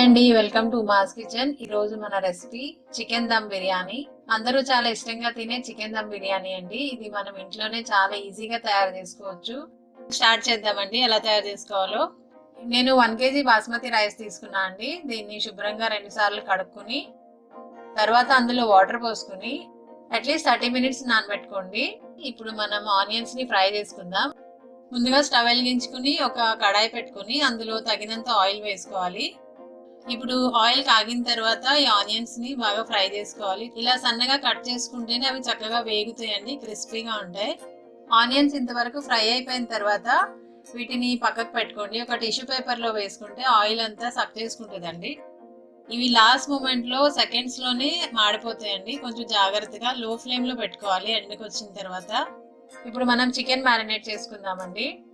Hi అండి welcome to mass kitchen ఈ రోజు మన రెసిపీ చికెన్ దమ్ బిర్యానీ అందరూ చాలా ఇష్టంగా తినే చికెన్ దమ్ బిర్యానీ అండి. ఇది మనం ఇంట్లోనే చాలా ఈజీగా తయారు చేసుకోవచ్చు. స్టార్ట్ చేద్దామండి ఎలా తయారు చేసుకోవాలో. నేను వన్ కేజీ బాస్మతి రైస్ తీసుకున్నా అండి. దీన్ని శుభ్రంగా రెండు సార్లు కడుక్కుని తర్వాత అందులో వాటర్ పోసుకుని అట్లీస్ట్ థర్టీ మినిట్స్ నానబెట్టుకోండి. ఇప్పుడు మనం ఆనియన్స్ని ఫ్రై చేసుకుందాం. ముందుగా స్టవ్ వెలిగించుకుని ఒక కడాయి పెట్టుకుని అందులో తగినంత ఆయిల్ వేసుకోవాలి. ఇప్పుడు ఆయిల్ కాగిన తర్వాత ఈ ఆనియన్స్ని బాగా ఫ్రై చేసుకోవాలి. ఇలా సన్నగా కట్ చేసుకుంటేనే అవి చక్కగా వేగుతాయండి క్రిస్పీగా ఉంటాయి. ఆనియన్స్ ఇంతవరకు ఫ్రై అయిపోయిన తర్వాత వీటిని పక్కకు పెట్టుకోండి. ఒక టిష్యూ పేపర్లో వేసుకుంటే ఆయిల్ అంతా సక్ చేసుకుంటుందండి. ఇవి లాస్ట్ మూమెంట్లో సెకండ్స్లోనే మాడిపోతాయండి. కొంచెం జాగ్రత్తగా లో ఫ్లేమ్లో పెట్టుకోవాలి ఎండకు వచ్చిన తర్వాత. ఇప్పుడు మనం చికెన్ మ్యారినేట్ చేసుకుందామండి.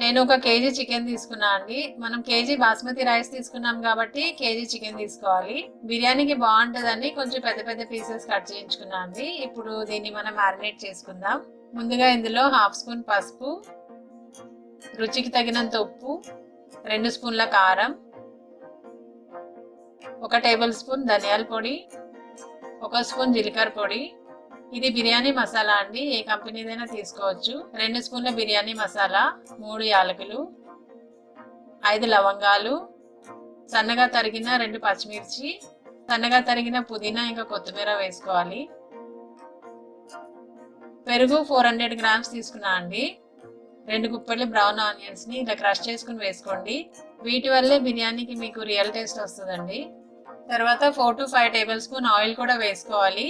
నేను ఒక కేజీ చికెన్ తీసుకున్నా అండి. మనం కేజీ బాస్మతి రైస్ తీసుకున్నాం కాబట్టి కేజీ చికెన్ తీసుకోవాలి. బిర్యానీకి బాగుంటుందని కొంచెం పెద్ద పెద్ద పీసెస్ కట్ చేయించుకున్నా అండి. ఇప్పుడు దీన్ని మనం మ్యారినేట్ చేసుకుందాం. ముందుగా ఇందులో హాఫ్ స్పూన్ పసుపు రుచికి తగినంత ఉప్పు రెండు స్పూన్ల కారం ఒక టేబుల్ స్పూన్ ధనియాల పొడి ఒక స్పూన్ జీలకర్ర పొడి ఇది బిర్యానీ మసాలా అండి. ఏ కంపెనీదైనా తీసుకోవచ్చు. రెండు స్పూన్ల బిర్యానీ మసాలా మూడు యాలకులు ఐదు లవంగాలు సన్నగా తరిగిన రెండు పచ్చిమిర్చి సన్నగా తరిగిన పుదీనా ఇంకా కొత్తిమీర వేసుకోవాలి. పెరుగు ఫోర్ హండ్రెడ్ గ్రామ్స్ తీసుకున్నా అండి. రెండు కుప్పలు బ్రౌన్ ఆనియన్స్ని ఇలా క్రష్ చేసుకుని వేసుకోండి. వీటి వల్లే బిర్యానీకి మీకు రియల్ టేస్ట్ వస్తుందండి. తర్వాత four to five tablespoon oil కూడా వేసుకోవాలి.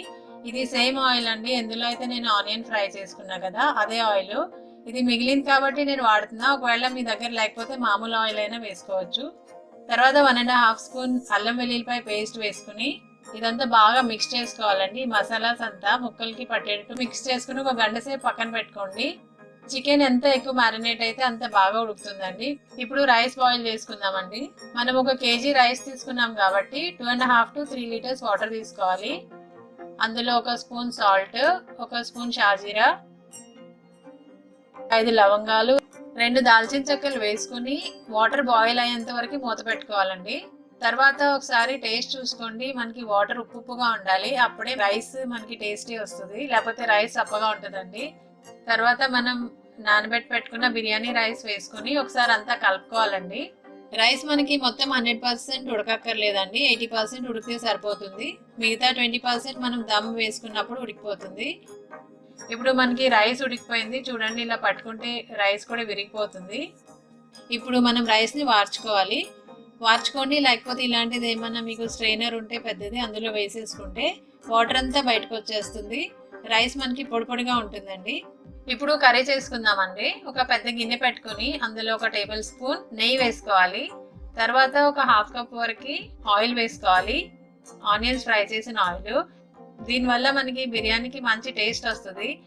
ఇది సేమ్ ఆయిల్ అండి. ఎందులో అయితే నేను ఆనియన్ ఫ్రై చేసుకున్నా కదా అదే ఆయిల్. ఇది మిగిలింది కాబట్టి నేను వాడుతున్నా. ఒకవేళ మీ దగ్గర లేకపోతే మామూలు ఆయిల్ అయినా వేసుకోవచ్చు. తర్వాత వన్ అండ్ హాఫ్ స్పూన్ అల్లం వెల్లుల్లిపాయ పేస్ట్ వేసుకుని ఇదంతా బాగా మిక్స్ చేసుకోవాలండి. మసాలాస్ అంతా ముక్కలకి పట్టేటట్టు మిక్స్ చేసుకుని ఒక గంట సేపు పక్కన పెట్టుకోండి. చికెన్ ఎంత ఎక్కువ మ్యారినేట్ అయితే అంత బాగా ఉడుకుతుందండి. ఇప్పుడు రైస్ బాయిల్ చేసుకుందామండి. మనం ఒక కేజీ రైస్ తీసుకున్నాం కాబట్టి two and half to three litres water తీసుకోవాలి. అందులో ఒక స్పూన్ సాల్ట్ ఒక స్పూన్ షాజీరా ఐదు లవంగాలు రెండు దాల్చిన చెక్కలు వేసుకుని వాటర్ బాయిల్ అయ్యేంత వరకు మూత పెట్టుకోవాలండి. తర్వాత ఒకసారి టేస్ట్ చూసుకోండి మనకి వాటర్ ఉప్పు ఉప్పుగా ఉండాలి. అప్పుడే రైస్ మనకి టేస్టీ వస్తుంది లేకపోతే రైస్ అప్పగా ఉంటుందండి. తర్వాత మనం నానబెట్టి పెట్టుకున్న బిర్యానీ రైస్ వేసుకుని ఒకసారి అంతా కలుపుకోవాలండి. రైస్ మనకి మొత్తం హండ్రెడ్ పర్సెంట్ ఉడకక్కర్లేదండి. ఎయిటీ పర్సెంట్ ఉడికితే సరిపోతుంది. మిగతా ట్వంటీ పర్సెంట్ మనం దమ్ వేసుకున్నప్పుడు ఉడికిపోతుంది. ఇప్పుడు మనకి రైస్ ఉడికిపోయింది. చూడండి ఇలా పట్టుకుంటే రైస్ కూడా విరిగిపోతుంది. ఇప్పుడు మనం రైస్ని వార్చుకోవాలి. వార్చుకోండి లేకపోతే ఇలాంటిది ఏమన్నా మీకు స్ట్రైనర్ ఉంటే పెద్దది అందులో వేసేసుకుంటే వాటర్ అంతా బయటకు వచ్చేస్తుంది. రైస్ మనకి పొడి పొడిగా ఉంటుందండి. ఇప్పుడు కర్రీ చేసుకుందామండి. ఒక పెద్ద గిన్నె పెట్టుకుని అందులో ఒక టేబుల్ స్పూన్ నెయ్యి వేసుకోవాలి. తర్వాత ఒక హాఫ్ కప్ వరకు ఆయిల్ వేసుకోవాలి. ఆనియన్స్ ఫ్రై చేసిన ఆయిల్. దీనివల్ల మనకి బిర్యానీకి మంచి టేస్ట్ వస్తుంది.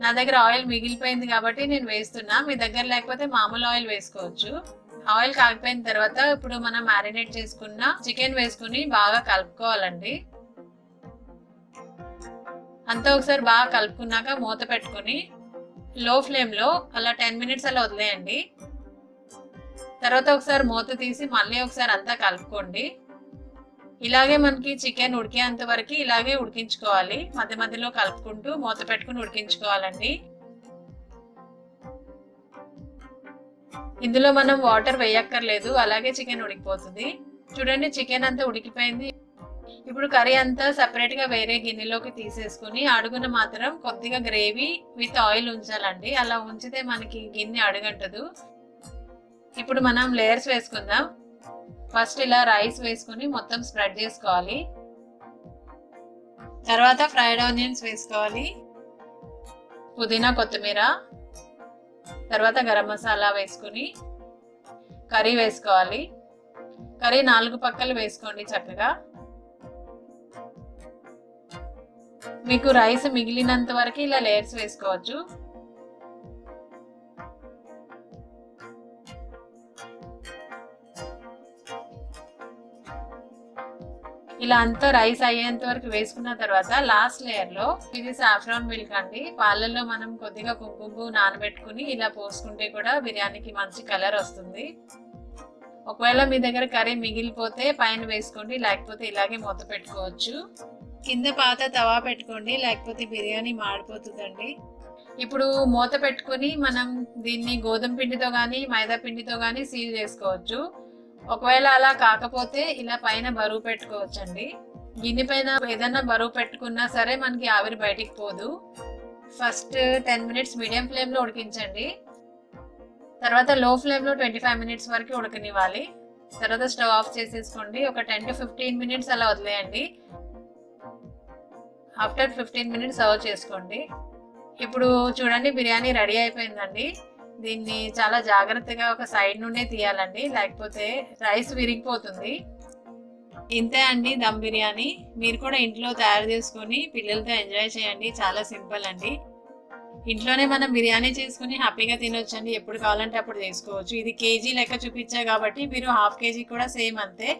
నా దగ్గర ఆయిల్ మిగిలిపోయింది కాబట్టి నేను వేస్తున్నా. మీ దగ్గర లేకపోతే మామూలు ఆయిల్ వేసుకోవచ్చు. ఆయిల్ కాగిపోయిన తర్వాత ఇప్పుడు మనం మ్యారినేట్ చేసుకున్న చికెన్ వేసుకుని బాగా కలుపుకోవాలండి. అంతా ఒకసారి బాగా కలుపుకున్నాక మూత పెట్టుకుని లో ఫ్లేమ్లో అలా టెన్ మినిట్స్ అలా వదిలేయండి. తర్వాత ఒకసారి మూత తీసి మళ్ళీ ఒకసారి అంతా కలుపుకోండి. ఇలాగే మనకి చికెన్ ఉడికేంత వరకు ఇలాగే ఉడికించుకోవాలి. మధ్య మధ్యలో కలుపుకుంటూ మూత పెట్టుకుని ఉడికించుకోవాలండి. ఇందులో మనం వాటర్ వేయక్కర్లేదు. అలాగే చికెన్ ఉడికిపోతుంది. చూడండి చికెన్ అంతా ఉడికిపోయింది. ఇప్పుడు కర్రీ అంతా సపరేట్గా వేరే గిన్నెలోకి తీసేసుకుని అడుగున మాత్రం కొద్దిగా గ్రేవీ విత్ ఆయిల్ ఉంచాలండి. అలా ఉంచితే మనకి గిన్నె అడుగంటదు. ఇప్పుడు మనం లేయర్స్ వేసుకుందాం. ఫస్ట్ ఇలా రైస్ వేసుకుని మొత్తం స్ప్రెడ్ చేసుకోవాలి. తర్వాత ఫ్రైడ్ ఆనియన్స్ వేసుకోవాలి. పుదీనా కొత్తిమీర. తర్వాత గరం మసాలా వేసుకుని కర్రీ వేసుకోవాలి. కర్రీ నాలుగు పక్కలు వేసుకోండి చక్కగా. మీకు రైస్ మిగిలినంత వరకు ఇలా లేయర్స్ వేసుకోవచ్చు. ఇలా అంతా రైస్ అయ్యేంత వరకు వేసుకున్న తర్వాత లాస్ట్ లేయర్లో ఇది సాఫ్రాన్ మిల్క్ అండి. పాలల్లో మనం కొద్దిగా కుంకుమ నానబెట్టుకుని ఇలా పోసుకుంటే కూడా బిర్యానీకి మంచి కలర్ వస్తుంది. ఒకవేళ మీ దగ్గర కర్రీ మిగిలిపోతే పైన వేసుకోండి లేకపోతే ఇలాగే మూత పెట్టుకోవచ్చు. కింద పాత తవా పెట్టుకోండి లేకపోతే బిర్యానీ మాడిపోతుందండి. ఇప్పుడు మూత పెట్టుకుని మనం దీన్ని గోధుమ పిండితో కానీ మైదా పిండితో కానీ సీల్ చేసుకోవచ్చు. ఒకవేళ అలా కాకపోతే ఇలా పైన బరువు పెట్టుకోవచ్చండి. గిన్నె పైన ఏదైనా బరువు పెట్టుకున్నా సరే మనకి ఆవిరి బయటికి పోదు. ఫస్ట్ టెన్ మినిట్స్ మీడియం ఫ్లేమ్లో ఉడికించండి. తర్వాత లో ఫ్లేమ్లో ట్వంటీ ఫైవ్ మినిట్స్ వరకు ఉడకనివ్వాలి. తర్వాత స్టవ్ ఆఫ్ చేసేసుకోండి. ఒక టెన్ టు ఫిఫ్టీన్ మినిట్స్ అలా వదిలేయండి. ఆఫ్టర్ ఫిఫ్టీన్ మినిట్స్ సర్వ్ చేసుకోండి. ఇప్పుడు చూడండి బిర్యానీ రెడీ అయిపోయిందండి. దీన్ని చాలా జాగ్రత్తగా ఒక సైడ్ నుండే తీయాలండి లేకపోతే రైస్ విరిగిపోతుంది. ఇంతే అండి దమ్ బిర్యానీ. మీరు కూడా ఇంట్లో తయారు చేసుకొని పిల్లలతో ఎంజాయ్ చేయండి చాలా సింపుల్ అండి. ఇంట్లోనే మనం బిర్యానీ చేసుకుని హ్యాపీగా తినొచ్చండి. ఎప్పుడు కావాలంటే అప్పుడు చేసుకోవచ్చు. ఇది కేజీ లెక్క చూపించా కాబట్టి మీరు హాఫ్ కేజీ కూడా సేమ్ అంతే.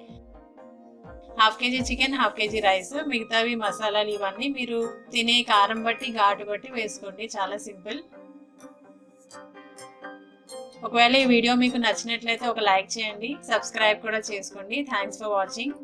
Half KG chicken half KG rice. మిగతావి మసాలాలు ఇవన్నీ మీరు తినే కారం బట్టి ఘాటు బట్టి వేసుకోండి. చాలా సింపుల్. ఒకవేళ ఈ వీడియో మీకు నచ్చినట్లయితే ఒక లైక్ చేయండి. సబ్స్క్రైబ్ కూడా చేసుకోండి. Thanks for watching